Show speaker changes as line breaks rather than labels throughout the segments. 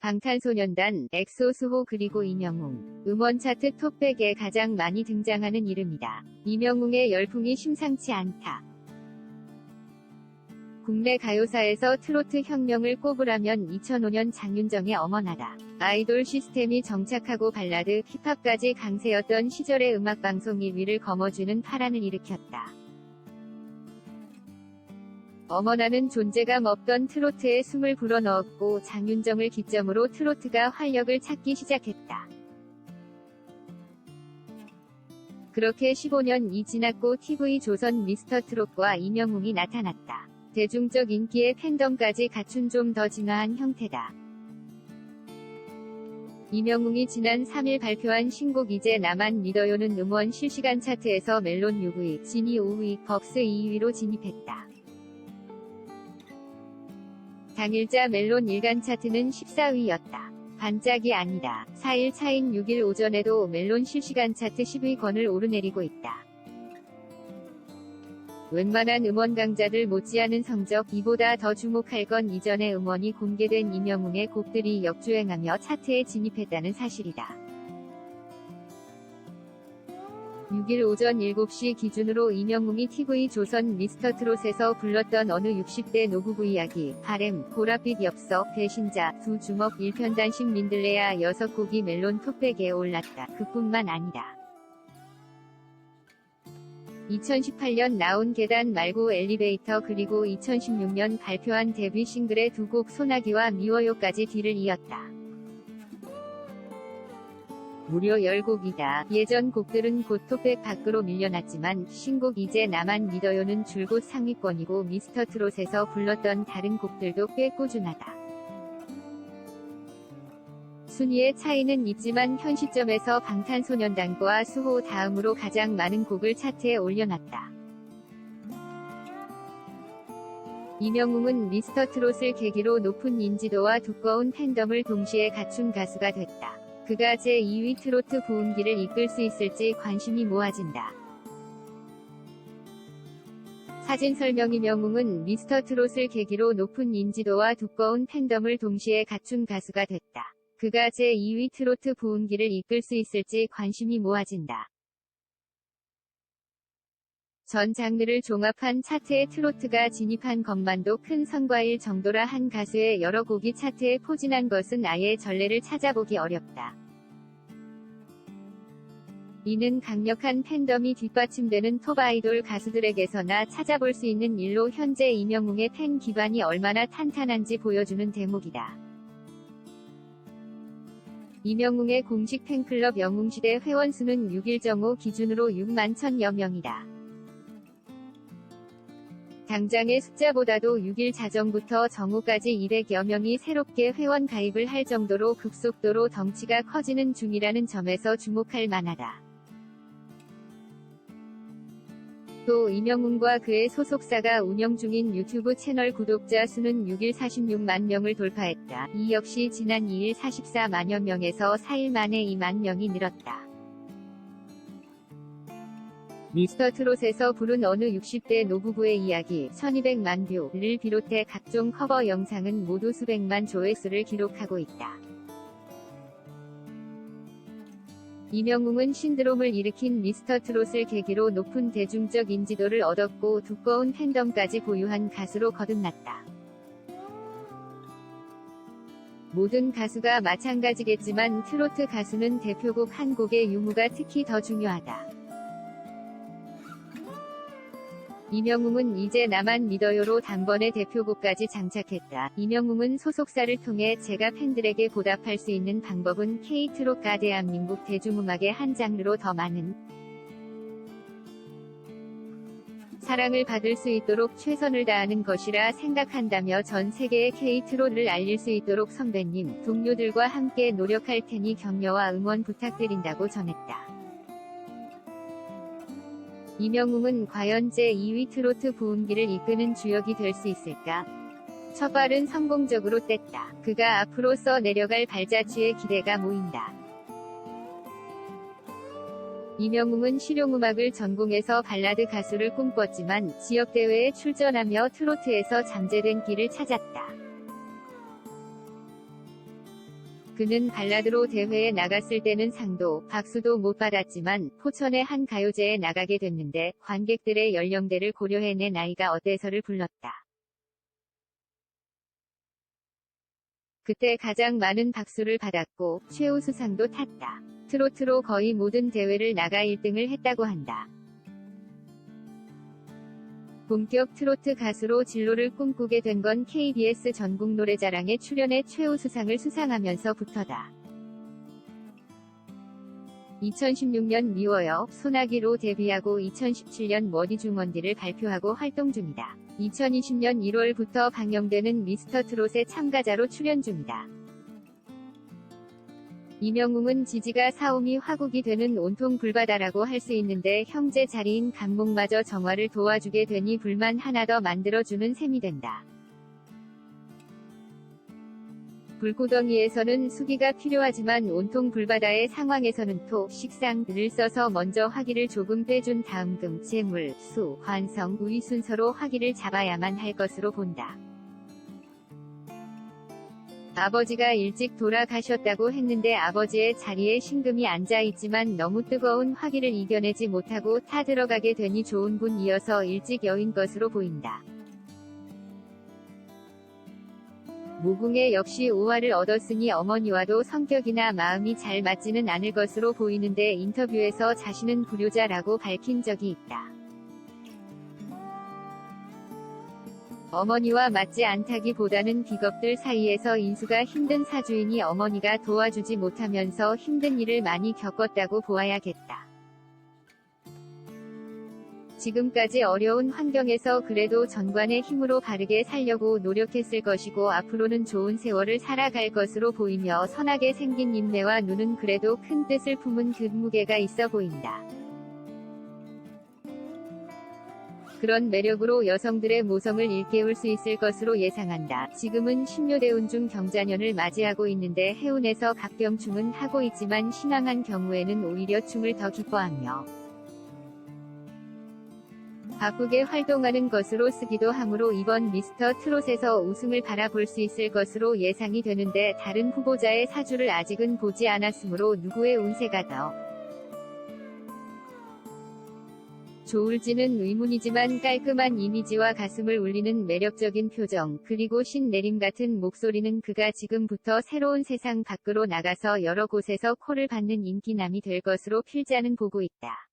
방탄소년단, 엑소 수호 그리고 이명웅. 음원 차트 톱백에 가장 많이 등장하는 이름이다. 이명웅의 열풍이 심상치 않다. 국내 가요사에서 트로트 혁명을 꼽으라면 2005년 장윤정의 어머나다. 아이돌 시스템이 정착하고 발라드, 힙합까지 강세였던 시절의 음악방송 1위를 거머쥐는 파란을 일으켰다. 어머나는 존재감 없던 트로트에 숨을 불어넣었고 장윤정을 기점으로 트로트가 활력을 찾기 시작했다. 그렇게 15년이 지났고 TV 조선 미스터 트롯과 이명웅이 나타났다. 대중적 인기의 팬덤까지 갖춘 좀 더 진화한 형태다. 이명웅이 지난 3일 발표한 신곡 이제 나만 믿어요는 음원 실시간 차트에서 멜론 6위, 진이 5위, 벅스 2위로 진입했다. 당일자 멜론 일간 차트는 14위였다. 반짝이 아니다. 4일 차인 6일 오전에도 멜론 실시간 차트 10위권을 오르내리고 있다. 웬만한 음원 강자들 못지않은 성적 이보다 더 주목할 건 이전에 음원이 공개된 이명웅의 곡들이 역주행하며 차트에 진입했다는 사실이다. 6일 오전 7시 기준으로 이명웅이 TV 조선 미스터 트롯에서 불렀던 어느 60대 노부부 이야기, 바램, 보랏빛 엽서, 배신자, 두 주먹, 1편 단식 민들레야 6곡이 멜론 톱백에 올랐다. 그뿐만 아니다. 2018년 나온 계단 말고 엘리베이터 그리고 2016년 발표한 데뷔 싱글의 두 곡 소나기와 미워요까지 뒤를 이었다. 무려 10곡이다. 예전 곡들은 곧 톱백 밖으로 밀려났지만 신곡 이제 나만 믿어요는 줄곧 상위권이고 미스터 트롯에서 불렀던 다른 곡들도 꽤 꾸준하다. 순위의 차이는 있지만 현 시점에서 방탄소년단과 수호 다음으로 가장 많은 곡을 차트에 올려놨다. 이명웅은 미스터 트롯을 계기로 높은 인지도와 두꺼운 팬덤을 동시에 갖춘 가수가 됐다. 그가 제2위 트로트 부흥기를 이끌 수 있을지 관심이 모아진다. 사진 설명 이 명웅은 미스터 트롯을 계기로 높은 인지도와 두꺼운 팬덤을 동시에 갖춘 가수가 됐다. 그가 제2위 트로트 부흥기를 이끌 수 있을지 관심이 모아진다. 전 장르를 종합한 차트에 트로트가 진입한 것만도 큰 성과일 정도라 한 가수의 여러 곡이 차트에 포진한 것은 아예 전례를 찾아보기 어렵다. 이는 강력한 팬덤이 뒷받침되는 톱 아이돌 가수들에게서나 찾아볼 수 있는 일로 현재 이명웅의 팬 기반이 얼마나 탄탄한지 보여주는 대목이다. 이명웅의 공식 팬클럽 영웅시대 회원수는 6일 정오 기준으로 6만 1000여 명이다. 당장의 숫자보다도 6일 자정부터 정오까지 200여 명이 새롭게 회원 가입을 할 정도로 급속도로 덩치가 커지는 중이라는 점에서 주목할 만하다. 또 이명웅과 그의 소속사가 운영 중인 유튜브 채널 구독자 수는 6일 46만 명을 돌파했다. 이 역시 지난 2일 44만여 명에서 4일 만에 2만 명이 늘었다. 미스터 트롯에서 부른 어느 60대 노부부의 이야기 1200만 뷰를 비롯해 각종 커버 영상은 모두 수백만 조회수를 기록하고 있다. 이명웅은 신드롬을 일으킨 미스터 트롯을 계기로 높은 대중적 인지도를 얻었고 두꺼운 팬덤까지 보유한 가수로 거듭났다. 모든 가수가 마찬가지겠지만 트로트 가수는 대표곡 한 곡의 유무가 특히 더 중요하다. 이명웅은 이제 나만 믿어요로 단번에 대표곡까지 장착했다. 이명웅은 소속사를 통해 제가 팬들에게 보답할 수 있는 방법은 K-트롯과 대한민국 대중음악의 한 장르로 더 많은 사랑을 받을 수 있도록 최선을 다하는 것이라 생각한다며 전 세계의 K-트롯을 알릴 수 있도록 선배님, 동료들과 함께 노력할 테니 격려와 응원 부탁드린다고 전했다. 이명웅은 과연 제2위 트로트 부흥기를 이끄는 주역이 될 수 있을까? 첫 발은 성공적으로 뗐다. 그가 앞으로 써 내려갈 발자취에 기대가 모인다. 이명웅은 실용음악을 전공해서 발라드 가수를 꿈꿨지만 지역대회에 출전하며 트로트에서 잠재된 길을 찾았다. 그는 발라드로 대회에 나갔을 때는 상도, 박수도 못 받았지만 포천의 한 가요제에 나가게 됐는데 관객들의 연령대를 고려해 내 나이가 어때서를 불렀다. 그때 가장 많은 박수를 받았고 최우수상도 탔다. 트로트로 거의 모든 대회를 나가 1등을 했다고 한다. 본격 트로트 가수로 진로를 꿈꾸게 된 건 KBS 전국 노래자랑에 출연해 최우수상을 수상하면서부터다. 2016년 미워요, 소나기로 데뷔하고 2017년 머디 중원디를 발표하고 활동 중이다. 2020년 1월부터 방영되는 미스터 트롯의 참가자로 출연 중이다. 이명웅은 지지가 사움이 화국이 되는 온통 불바다라고 할 수 있는데 형제 자리인 강목마저 정화를 도와주게 되니 불만 하나 더 만들어주는 셈이 된다. 불구덩이에서는 수기가 필요하지만 온통 불바다의 상황에서는 토, 식상을 써서 먼저 화기를 조금 빼준 다음 금, 재물, 수, 관성, 우위 순서로 화기를 잡아야만 할 것으로 본다. 아버지가 일찍 돌아가셨다고 했는데 아버지의 자리에 신금이 앉아있지만 너무 뜨거운 화기를 이겨내지 못하고 타 들어가게 되니 좋은 분이어서 일찍 여인 것으로 보인다. 모궁에 역시 오화를 얻었으니 어머니와도 성격이나 마음이 잘 맞지는 않을 것으로 보이는데 인터뷰에서 자신은 불효자라고 밝힌 적이 있다. 어머니와 맞지 않다기보다는 비겁들 사이에서 인수가 힘든 사주이니 어머니가 도와주지 못하면서 힘든 일을 많이 겪었다고 보아야겠다. 지금까지 어려운 환경에서 그래도 전관의 힘으로 바르게 살려고 노력했을 것이고 앞으로는 좋은 세월을 살아갈 것으로 보이며 선하게 생긴 인내와 눈은 그래도 큰 뜻을 품은 근무게가 있어 보인다. 그런 매력으로 여성들의 모성을 일깨울 수 있을 것으로 예상한다. 지금은 신묘대운 중 경자년을 맞이하고 있는데 해운에서 갑병충은 하고 있지만 신앙한 경우에는 오히려 충을 더 기뻐하며 바쁘게 활동하는 것으로 쓰기도 하므로 이번 미스터 트롯에서 우승을 바라볼 수 있을 것으로 예상이 되는데 다른 후보자의 사주를 아직은 보지 않았으므로 누구의 운세가 더 좋을지는 의문이지만 깔끔한 이미지와 가슴을 울리는 매력적인 표정, 그리고 신내림 같은 목소리는 그가 지금부터 새로운 세상 밖으로 나가서 여러 곳에서 콜을 받는 인기남이 될 것으로 필자는 보고 있다.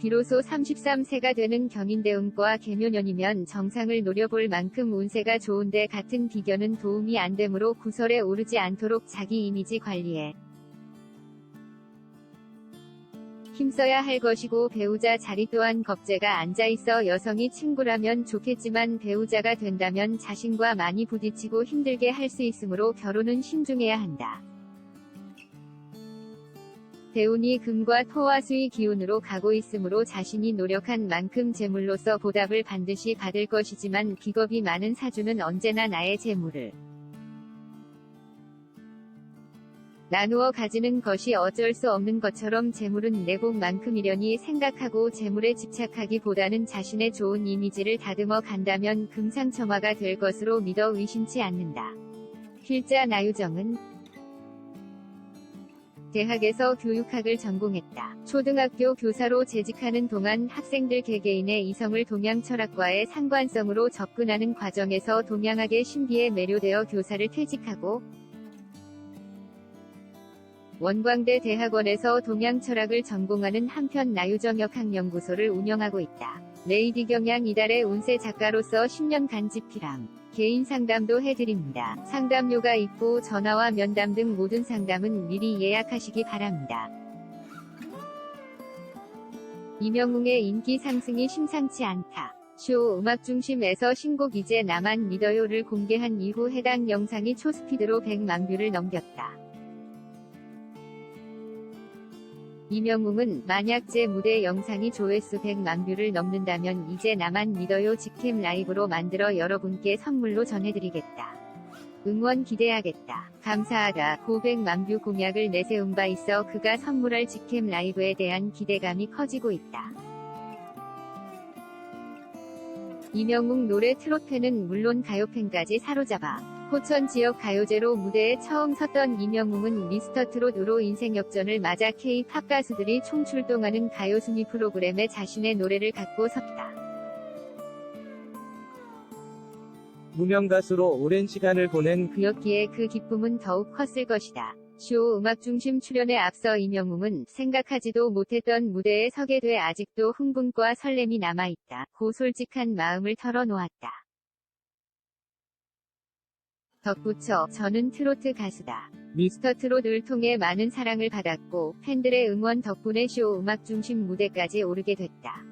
비로소 33세가 되는 경인대운과 개묘년이면 정상을 노려볼 만큼 운세가 좋은데 같은 비견은 도움이 안 되므로 구설에 오르지 않도록 자기 이미지 관리에 힘써야 할 것이고 배우자 자리 또한 겁재가 앉아있어 여성이 친구라면 좋겠지만 배우자가 된다면 자신과 많이 부딪히고 힘들게 할 수 있으므로 결혼은 신중해야 한다. 대운이 금과 토와 수의 기운으로 가고 있으므로 자신이 노력한 만큼 재물로서 보답을 반드시 받을 것이지만 비겁이 많은 사주는 언제나 나의 재물을 나누어 가지는 것이 어쩔 수 없는 것처럼 재물은 내 복만큼이려니 생각하고 재물에 집착하기보다는 자신의 좋은 이미지를 다듬어 간다면 금상첨화가 될 것으로 믿어 의심치 않는다. 필자 나유정은 대학에서 교육학을 전공했다. 초등학교 교사로 재직하는 동안 학생들 개개인의 이성을 동양 철학과의 상관성으로 접근하는 과정에서 동양학의 신비에 매료되어 교사를 퇴직하고 원광대 대학원에서 동양 철학을 전공하는 한편 나유정역학 연구소를 운영하고 있다. 레이디 경양 이달의 운세 작가로서 10년간 집필함. 개인 상담도 해드립니다. 상담료가 있고 전화와 면담 등 모든 상담은 미리 예약하시기 바랍니다. 이명웅의 인기 상승이 심상치 않다. 쇼 음악 중심에서 신곡 이제 나만 믿어요를 공개한 이후 해당 영상이 초스피드로 100만 뷰를 넘겼다. 이명웅은 만약 제 무대 영상이 조회수 100만 뷰를 넘는다면 이제 나만 믿어요 직캠 라이브로 만들어 여러분께 선물로 전해드리겠다. 응원 기대하겠다. 감사하다. 900만 뷰 공약을 내세운 바 있어 그가 선물할 직캠 라이브에 대한 기대감이 커지고 있다. 이명웅 노래 팬은 물론 가요 팬까지 사로잡아 포천 지역 가요제로 무대에 처음 섰던 이명웅은 미스터트롯으로 인생 역전을 맞아 K-팝 가수들이 총출동하는 가요 순위 프로그램에 자신의 노래를 갖고 섰다.
무명 가수로 오랜 시간을 보낸
그였기에 그 기쁨은 더욱 컸을 것이다. 쇼 음악 중심 출연에 앞서 이명웅은 생각하지도 못했던 무대에 서게 돼 아직도 흥분과 설렘이 남아있다. 고 솔직한 마음을 털어놓았다. 덧붙여 저는 트로트 가수다. 미스터 트롯을 통해 많은 사랑을 받았고 팬들의 응원 덕분에 쇼 음악 중심 무대까지 오르게 됐다.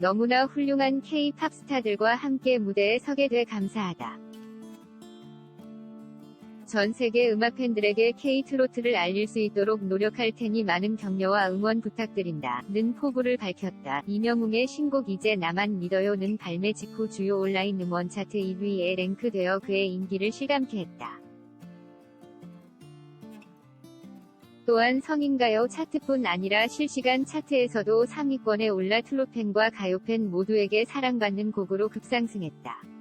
너무나 훌륭한 K-팝 스타들과 함께 무대에 서게 돼 감사하다. 전 세계 음악 팬들에게 K-트로트를 알릴 수 있도록 노력할 테니 많은 격려와 응원 부탁드린다. 는 포부를 밝혔다. 이명웅의 신곡 이제 나만 믿어요는 발매 직후 주요 온라인 음원 차트 1위에 랭크되어 그의 인기를 실감케 했다. 또한 성인가요 차트뿐 아니라 실시간 차트에서도 상위권에 올라 트로팬과 가요팬 모두에게 사랑받는 곡으로 급상승했다.